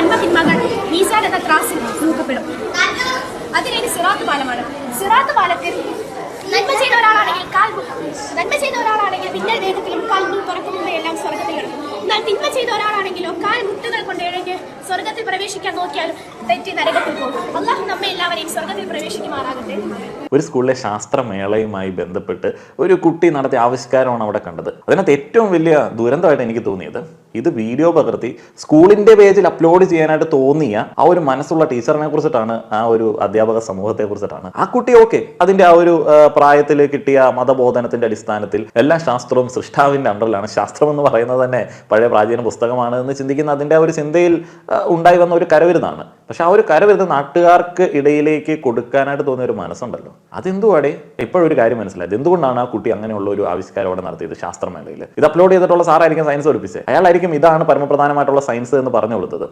നന്മ തിന്മകൾ മീസാൻ എന്ന ത്രാസിൽ തൂക്കപ്പെടും. അതിനൊരു സിറാത്ത് പാലമാണ്. സിറാത്ത് പാലത്തിൽ നന്മ ചെയ്ത ഒരാളാണെങ്കിൽ കാൽ നന്മ ചെയ്ത ഒരാളാണെങ്കിൽ മിന്നൽ വേഗത്തിലും കാൽ മുൻ തുറക്കും എല്ലാം സ്വർഗത്തിൽ കിടക്കും. എന്നാൽ തിന്മ ചെയ്ത ഒരാളാണെങ്കിലോ കാൽ മുട്ടുകൾ കൊണ്ട് എഴുതി സ്വർഗത്തിൽ പ്രവേശിക്കാൻ നോക്കിയാലും തെറ്റി നരകത്തിൽ പോകും. അള്ളാഹു നമ്മെ എല്ലാവരെയും സ്വർഗത്തിൽ ഒരു സ്കൂളിലെ ശാസ്ത്രമേളയുമായി ബന്ധപ്പെട്ട് ഒരു കുട്ടി നടത്തിയ ആവിഷ്കാരമാണ് അവിടെ കണ്ടത്. അതിനകത്ത് ഏറ്റവും വലിയ ദുരന്തമായിട്ട് എനിക്ക് തോന്നിയത് ഇത് വീഡിയോ പകർത്തി സ്കൂളിന്റെ പേജിൽ അപ്ലോഡ് ചെയ്യാനായിട്ട് തോന്നിയ ആ ഒരു മനസ്സുള്ള ടീച്ചറിനെ കുറിച്ചിട്ടാണ് ആ ഒരു അധ്യാപക സമൂഹത്തെ കുറിച്ചിട്ടാണ്. ആ കുട്ടി ഓക്കെ. അതിന്റെ ആ ഒരു പ്രായത്തിൽ കിട്ടിയ മതബോധനത്തിന്റെ അടിസ്ഥാനത്തിൽ എല്ലാ ശാസ്ത്രവും സൃഷ്ടാവിന്റെ അണ്ടറിലാണ്. ശാസ്ത്രം എന്ന് പറയുന്നത് തന്നെ പഴയ പ്രാചീന പുസ്തകമാണ് എന്ന് ചിന്തിക്കുന്ന അതിന്റെ ആ ഒരു ചിന്തയിൽ ഉണ്ടായി വന്ന ഒരു കരവിരുന്നാണ്. പക്ഷെ ആ ഒരു കരവിരുന്ന് നാട്ടുകാർക്ക് ഇടയിലേക്ക് കൊടുക്കാനായിട്ട് തോന്നിയ ഒരു മനസ്സുണ്ടല്ലോ. അതെന്തുവാടെ? ഇപ്പോഴൊരു കാര്യം മനസ്സിലായത് എന്തുകൊണ്ടാണ് ആ കുട്ടി അങ്ങനെയുള്ള ഒരു ആവിഷ്കാരം അവിടെ നടത്തിയത് ശാസ്ത്രമേളയിൽ ഇത് അപ്ലോഡ് ചെയ്തിട്ടുള്ള സാറായിരിക്കും സയൻസ് പഠിപ്പിച്ചത് അയാളായിരിക്കും ഇതാണ് പരമപ്രധാനമായിട്ടുള്ള സയൻസ് എന്ന് പറഞ്ഞു കൊടുത്തത്.